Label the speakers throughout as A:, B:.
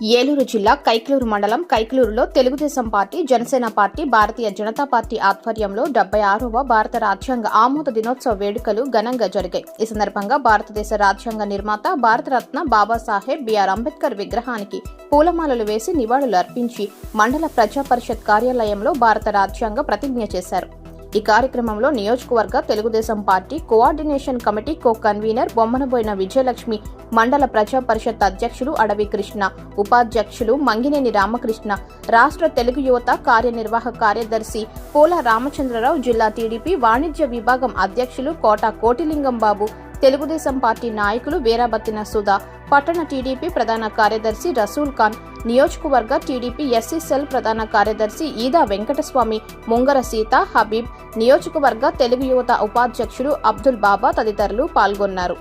A: ఏలూరు జిల్లా కైక్లూరు మండలం కైక్లూరులో Telugu Desam party Janasena party Bharatiya Janata party ఆధ్వర్యంలో డెబ్బై ఆరవ భారత రాజ్యాంగ ఆమోద దినోత్సవ వేడుకలు ఘనంగా జరిగాయి. ఈ సందర్భంగా భారతదేశ రాజ్యాంగ నిర్మాత భారతరత్న బాబాసాహెబ్ బిఆర్ అంబేద్కర్ విగ్రహానికి పూలమాలలు వేసి నివాళులు అర్పించి మండల ప్రజా పరిషత్ కార్యాలయంలో భారత రాజ్యాంగ ప్రతిజ్ఞ చేశారు. ఈ కార్యక్రమంలో నియోజకవర్గ Telugu Desam party coordination committee co convener Bommanaboina Vijayalakshmi మండల ప్రజా పరిషత్ అధ్యక్షులు అడవి కృష్ణ ఉపాధ్యక్షులు మంగినేని రామకృష్ణ రాష్ట్ర తెలుగు యువత కార్యనిర్వాహక కార్యదర్శి పోల రామచంద్రరావు జిల్లా టీడీపీ వాణిజ్య విభాగం అధ్యక్షులు కోట కోటిలింగం బాబు తెలుగుదేశం పార్టీ నాయకులు వీరాబత్తిన సుధా పట్టణ టీడీపీ ప్రధాన కార్యదర్శి రసూల్ ఖాన్ నియోజకవర్గ టీడీపీ ఎస్సీ సెల్ ప్రధాన కార్యదర్శి ఈదా వెంకటస్వామి ముంగర సీత హబీబ్ నియోజకవర్గ తెలుగు యువత ఉపాధ్యక్షుడు అబ్దుల్ బాబా తదితరులు పాల్గొన్నారు.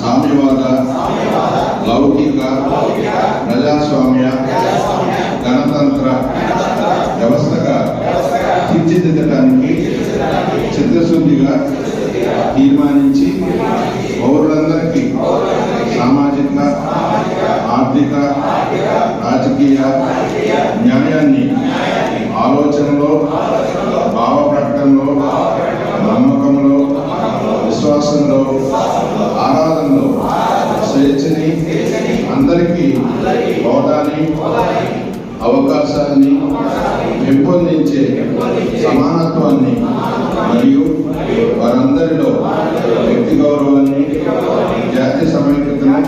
B: సామ్యవాద లౌకిక ప్రజాస్వామ్య గణతంత్ర వ్యవస్థగా తీర్చిదిద్దడానికి చిత్తశుద్ధిగా తీర్మానించి పౌరులందరికీ సామాజిక ఆర్థిక రాజకీయ న్యాయాన్ని ఆలోచనలో భావ ప్రకటనలో నమ్మకంలో విశ్వాసంలో ఆరాధనలో స్వేచ్ఛని అందరికీ హోదాని అవకాశాన్ని పెంపొందించే సమానత్వాన్ని మరియు వారందరిలో వ్యక్తి గౌరవాన్ని జాతి సమైక్యతను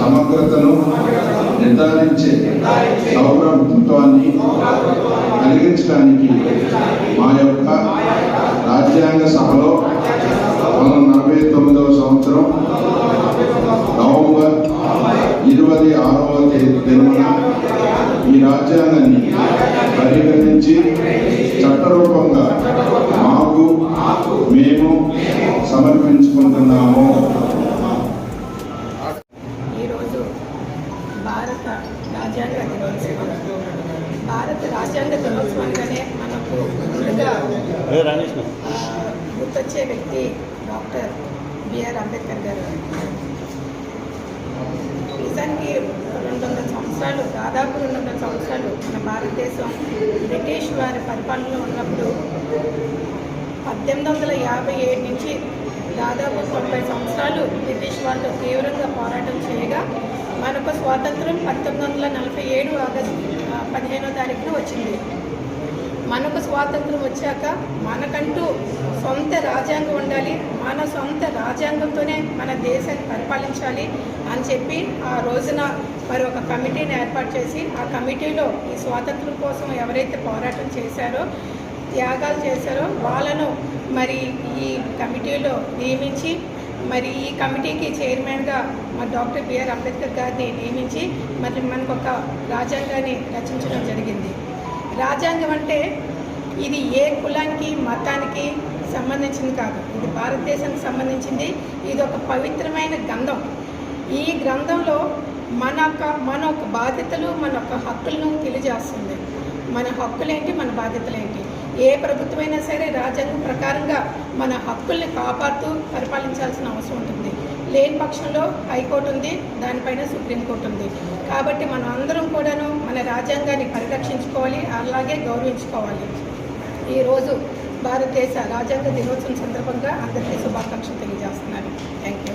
B: సమగ్రతను నిర్ధారించే సౌరభత్వాన్ని కలిగించడానికి మా యొక్క రాజ్యాంగ సభలో వంద నలభై తొమ్మిదవ సంవత్సరం నవంబర్ ఇరవై ఆరవ తేదీ ఈ రాజ్యాంగాన్ని పరిగణించి చట్టరూపంగా మాకు మేము సమర్పించుకుంటున్నాము.
C: ఈరోజు భారత రాజ్యాంగ దినోత్సవం. భారత రాజ్యాంగ దినోత్సవంగానే మనకు గుర్తొచ్చే వ్యక్తి డాక్టర్ బిఆర్ అంబేద్కర్ గారు. నిజానికి సంవత్సరాలు దాదాపు రెండు వందల సంవత్సరాలు మన భారతదేశం బ్రిటిష్ వారి పరిపాలనలో ఉన్నప్పుడు పద్దెనిమిది వందల యాభై ఏడు నుంచి దాదాపు తొంభై సంవత్సరాలు బ్రిటిష్ వారితో తీవ్రంగా పోరాటం చేయగా మనకు స్వాతంత్రం పంతొమ్మిది వందల నలభై ఏడు ఆగస్టు పదిహేనో తారీఖున వచ్చింది. మనకు స్వాతంత్రం వచ్చాక మనకంటూ సొంత రాజ్యాంగం ఉండాలి. మన సొంత రాజ్యాంగంతోనే మన దేశాన్ని పరిపాలించాలి అని చెప్పి ఆ రోజున మరి ఒక కమిటీని ఏర్పాటు చేసి ఆ కమిటీలో ఈ స్వాతంత్రం కోసం ఎవరైతే పోరాటం చేశారో త్యాగాలు చేశారో వాళ్ళను మరి ఈ కమిటీలో నియమించి మరి ఈ కమిటీకి చైర్మన్గా మా డాక్టర్ బిఆర్ అంబేద్కర్ గారిని నియమించి మరి మనకు ఒక రాజ్యాంగాన్ని రచించడం జరిగింది. రాజ్యాంగం అంటే ఇది ఏ కులానికి మతానికి సంబంధించింది కాదు. ఇది భారతదేశానికి సంబంధించింది. ఇది ఒక పవిత్రమైన గ్రంథం. ఈ గ్రంథంలో మన యొక్క మన యొక్క బాధ్యతలు మన యొక్క హక్కులను తెలియజేస్తుంది. మన హక్కులేంటి మన బాధ్యతలేంటి? ఏ ప్రభుత్వమైనా సరే రాజ్యాంగం ప్రకారంగా మన హక్కుల్ని కాపాడుతూ పరిపాలించాల్సిన అవసరం ఉంటుంది. లేని పక్షంలో హైకోర్టు ఉంది దానిపైన సుప్రీంకోర్టు ఉంది. కాబట్టి మనం అందరం కూడాను మన రాజ్యాంగాన్ని పరిరక్షించుకోవాలి అలాగే గౌరవించుకోవాలి. ఈరోజు భారతదేశ రాజ్యాంగ దినోత్సవం సందర్భంగా అందరికీ శుభాకాంక్షలు తెలియజేస్తున్నాను. Thank you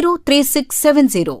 D: 03670